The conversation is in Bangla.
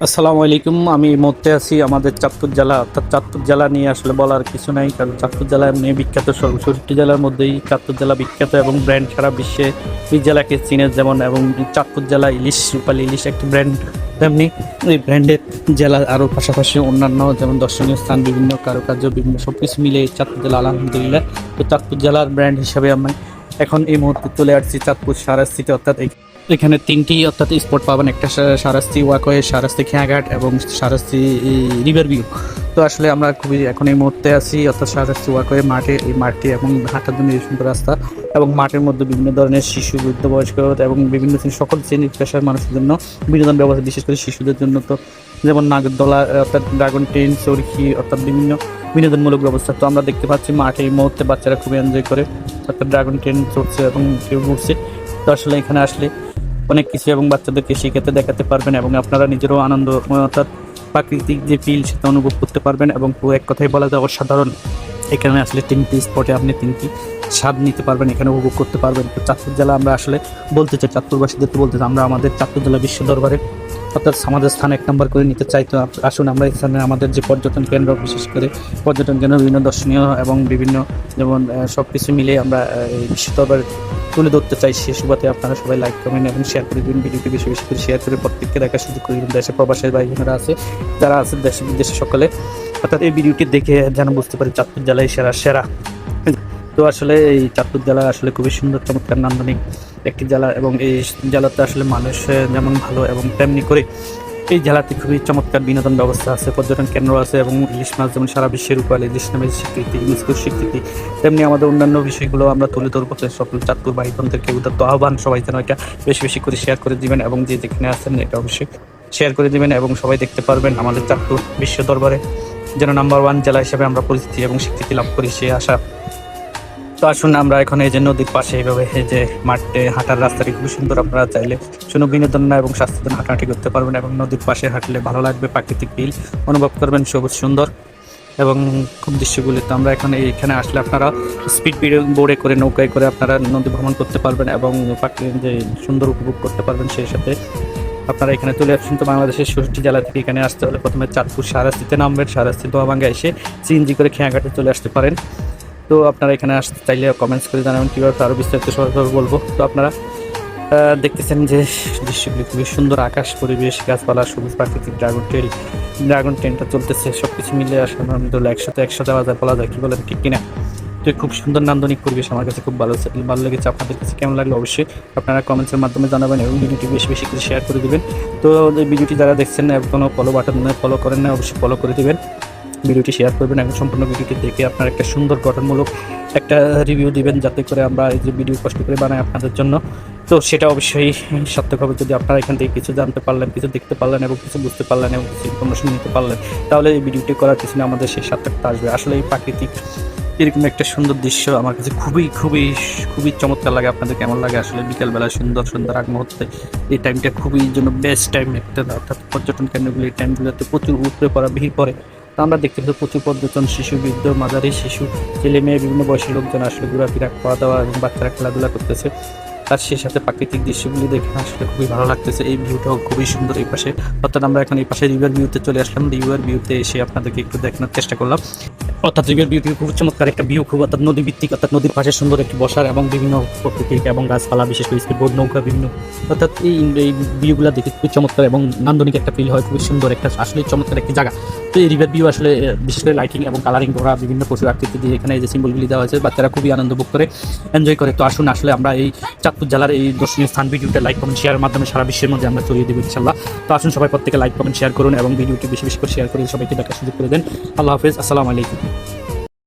আসসালামু আলাইকুম। আমি এই মুহূর্তে আছি আমাদের চাঁদপুর জেলা। অর্থাৎ চাঁদপুর জেলা নিয়ে আসলে বলার কিছু নাই, কারণ চাঁদপুর জেলা এমনি বিখ্যাত। চৌষট্টি জেলার মধ্যেই চাঁদপুর জেলা বিখ্যাত এবং ব্র্যান্ড সারা বিশ্বে এই জেলাকে চিনে যেমন এবং চাঁদপুর জেলা ইলিশ, রূপালী ইলিশ একটি ব্র্যান্ড তেমনি এই ব্র্যান্ডের জেলা আরও পাশাপাশি অন্যান্য যেমন দর্শনীয় স্থান, বিভিন্ন কারুকার্য, বিভিন্ন সব কিছু মিলে এই চাঁদপুর জেলা আলহামদুলিল্লাহ। তো চাঁদপুর জেলার ব্র্যান্ড হিসাবে আমি এখন এই মুহূর্তে চলে আসছি চাঁদপুর সারাস্তিতে অর্থাৎ এই- এখানে তিনটি, অর্থাৎ স্পট পাবেন একটা সারাস্তি ওয়াকওয়ে সারাস্তি খেয়াঘাট এবং সারাস্তি রিভার ভিউ তো আসলে আমরা খুবই এখন এই মুহূর্তে আছি, অর্থাৎ সারাস্তি ওয়াকওয়ে মাঠে, এই মাঠটি এবং হাঁটার জন্য সুন্দর রাস্তা এবং মাঠের মধ্যে বিভিন্ন ধরনের শিশু, বৃদ্ধ, বয়স্ক এবং বিভিন্ন সকল শ্রেণির পেশার মানুষের জন্য বিনোদন ব্যবস্থা, বিশেষ করে শিশুদের জন্য তো যেমন নাগরদোলা, অর্থাৎ ড্রাগন ট্রেন চরকি, অর্থাৎ বিভিন্ন বিনোদনমূলক ব্যবস্থা। তো আমরা দেখতে পাচ্ছি মাঠে এই মুহূর্তে বাচ্চারা খুবই এনজয় করে, অর্থাৎ ড্রাগন ট্রেন চড়ছে এবং কেউ ঘুরছে। তো আসলে এখানে আসলে অনেক কিছু এবং বাচ্চাদেরকে শিখাতে, দেখাতে পারবেন এবং আপনারা নিজেরও আনন্দ অর্থাৎ প্রাকৃতিক যে ফিল সেটা অনুভব করতে পারবেন এবং পুরো এক কথাই বলা যায় অসাধারণ। এখানে আসলে তিনটি স্পটে আপনি তিনটি স্বাদ নিতে পারবেন, এখানে উপভোগ করতে পারবেন। তো চাঁদপুর জেলা আমরা আসলে বলতে চাই, চাঁদপুরবাসীদেরকে বলতে চাই, আমরা আমাদের চাঁদপুর জেলা বিশ্ব দরবারে অর্থাৎ আমাদের স্থান এক নম্বর করে নিতে চাই, তো আসুন আমরা এখানে আমাদের যে পর্যটন কেন্দ্র, বিশেষ করে পর্যটন কেন্দ্র, বিভিন্ন দর্শনীয় এবং বিভিন্ন যেমন সব কিছু মিলে আমরা এই বিশ্ব দরবারে তুলে ধরতে চাই। সে সুবাদে আপনারা সবাই লাইক কমেন্ট এবং শেয়ার করে দিন ভিডিওটি বেশি বেশি করে শেয়ার করে প্রত্যেককে দেখার সুযোগ করে দিন দেশে প্রবাসের ভাই আছে, যারা আছে দেশে, বিদেশে সকলে। অর্থাৎ এই ভিডিওটি দেখে যেন বুঝতে পারি চাঁদপুর জেলায় সেরা সেরা তো আসলে এই চাঁদপুর জেলা আসলে খুবই সুন্দর, চমৎকার, নান্দনিক একটি জেলা এবং এই জেলাতে আসলে মানুষ যেমন ভালো এবং তেমনি করে এই জেলাতে খুবই চমৎকার বিনোদন ব্যবস্থা আছে, পর্যটন কেন্দ্র আছে এবং ইলিশ মাছ যেমন সারা বিশ্বের উপরে, ইলিশ নামের স্বীকৃতি ইউনেস্কোর স্বীকৃতি, তেমনি আমাদের অন্যান্য বিষয়গুলো আমরা তুলে ধরবো সকল চাঁদপুর ভাই বোনদেরকে উদাত্ত আহ্বান, সবাই যেন এটা বেশি বেশি করে শেয়ার করে দিবেন এবং যে যেখানে আছেন এটা অবশ্যই শেয়ার করে দিবেন এবং সবাই দেখতে পারবেন আমাদের চাঁদপুর বিশ্ব দরবারে যেন নাম্বার ওয়ান জেলা হিসেবে আমরা পরিচিতি এবং স্বীকৃতি লাভ করি সে আশা তো আসুন আমরা এখন এই যে নদীর পাশে এইভাবে এই যে মাঠে হাঁটার রাস্তাটি খুব সুন্দর। আপনারা চাইলে শুধু বিনোদন না এবং স্বাস্থ্যের হাঁটাহাঁটি করতে পারবেন এবং নদীর পাশে হাঁটলে ভালো লাগবে, প্রাকৃতিক ফিল অনুভব করবেন, সবুজ, সুন্দর। এবং খুব দৃশ্যগুলি তো আমরা এখন এইখানে আসলে আপনারা স্পিড বোর্ডে করে, নৌকায় করে আপনারা নদী ভ্রমণ করতে পারবেন এবং যে সুন্দর উপভোগ করতে পারবেন সেই সাথে আপনারা এখানে চলে আসছেন তো বাংলাদেশের ষষ্ঠী জেলা থেকে এখানে আসতে হলে প্রথমে চাঁদপুর সারাস্তিতে নামবেন, সারাস্তি দোয়াবাঙ্গা এসে সিএনজি করে খেয়াঘাটে চলে আসতে পারেন। তো আপনারা এখানে আসতে চাইলে কমেন্টস করে জানাবেন, কীভাবে আরও বিস্তারিত সহজভাবে বলব। তো আপনারা দেখতেছেন যে দৃশ্যগুলি খুবই সুন্দর আকাশ, পরিবেশ, গাছপালা, সবুজ প্রাকৃতিক ড্রাগন ট্রেল ড্রাগন ট্রেনটা চলতেছে। সব কিছু মিলে আসলে একসাথে একসাথে বাজার বলা যায়, কি বলেন ঠিক কিনা? তো খুব সুন্দর নান্দনিক পরিবেশ আমার কাছে খুব ভালো ভালো লেগেছে। আপনাদের কাছে কেমন লাগল অবশ্যই আপনারা কমেন্টসের মাধ্যমে জানাবেন এবং ভিডিওটি বেশি বেশি করে শেয়ার করে দেবেন। তো ভিডিওটি যারা দেখছেন এখনও ফলো বাটন ফলো করেন না, অবশ্যই ফলো করে দিবেন। ভিডিওটি শেয়ার করবেন এবং সম্পূর্ণ ভিডিওটি দেখে আপনার একটা সুন্দর গঠনমূলক একটা রিভিউ দিবেন যাতে করে আমরা এই যে ভিডিও কষ্ট করে বানাই আপনাদের জন্য। তো সেটা অবশ্যই সার্থক হবে যদি আপনারা এখান থেকে কিছু জানতে পারলেন, কিছু দেখতে পারলেন এবং কিছু বুঝতে পারলেন এবং কিছু ইনফরমেশন নিতে পারলেন, তাহলে এই ভিডিওটি করার পিছনে আমাদের সেই সার্থকতা আসবে। আসলে এই প্রাকৃতিক এরকম একটা সুন্দর দৃশ্য আমার কাছে খুবই খুবই খুবই চমৎকার লাগে। আপনাদের কেমন লাগে? আসলে বিকেলবেলা সুন্দর সুন্দর আগ মুহূর্তে এই টাইমটা খুবই জন্য বেস্ট টাইম একটা। অর্থাৎ পর্যটন কেন্দ্রগুলি এই টাইমগুলোতে প্রচুর উপরে পড়া, ভিড় পড়ে। আমরা দেখতে পাচ্ছি প্রচুর পর্যটন, শিশু, বৃদ্ধ, মাঝারি শিশু, ছেলে মেয়ে, বিভিন্ন বয়সী লোকজন আসলে ঘোরাফেরা খাওয়া দাওয়া এবং বাচ্চারা খেলাধুলা করতেছে। তার সেই সাথে প্রাকৃতিক দৃশ্যগুলি দেখে আসলে খুবই ভালো লাগতেছে। এই ভিউটাও খুবই সুন্দর এই পাশে। অর্থাৎ আমরা এখন এই পাশে রিভার ভিউতে চলে আসলাম। রিভার ভিউতে এসে আপনাদেরকে একটু দেখানোর চেষ্টা করলাম। অর্থাৎ রিভার ভিউ থেকে খুব চমৎকার একটা ভিউ খুব অর্থাৎ নদী ভিত্তিক অর্থাৎ নদীর পাশে সুন্দর একটি বসার এবং বিভিন্ন প্রকৃতিক এবং গাছপালা, বিশেষ করে স্পিডবোট নৌকা, বিভিন্ন অর্থাৎ এই ভিউগুলো দেখে খুবই চমৎকার এবং নান্দনিক একটা ফিল হয়, খুবই সুন্দর একটা আসলে চমৎকার একটি জায়গা। তো এই রিভার ভিউ আসলে বিশেষ করে লাইটিং এবং কালারিং করা, বিভিন্ন পশু আকৃতি দিয়ে এখানে যে সিম্বলগুলি দেওয়া হয়েছে, বাচ্চারা খুবই আনন্দ ভোগ করে এনজয় করে। তো আসুন, আসলে আমরা এই চাঁদপুর জেলার এই দর্শনীয় স্থান ভিডিওটা লাইক কমেন্ট শেয়ারের মাধ্যমে সারা বিশ্বের মধ্যে আমরা ছড়িয়ে দেবো, ইনশাল্লাহ। তো আসুন, সবাই প্রত্যেকে লাইক কমেন্ট শেয়ার করুন এবং ভিডিওটি বেশি বেশি করে শেয়ার করে সবাইকে দেখার সুযোগ করে দেন। আল্লাহ হাফেজ, আসসালামু আলাইকুম।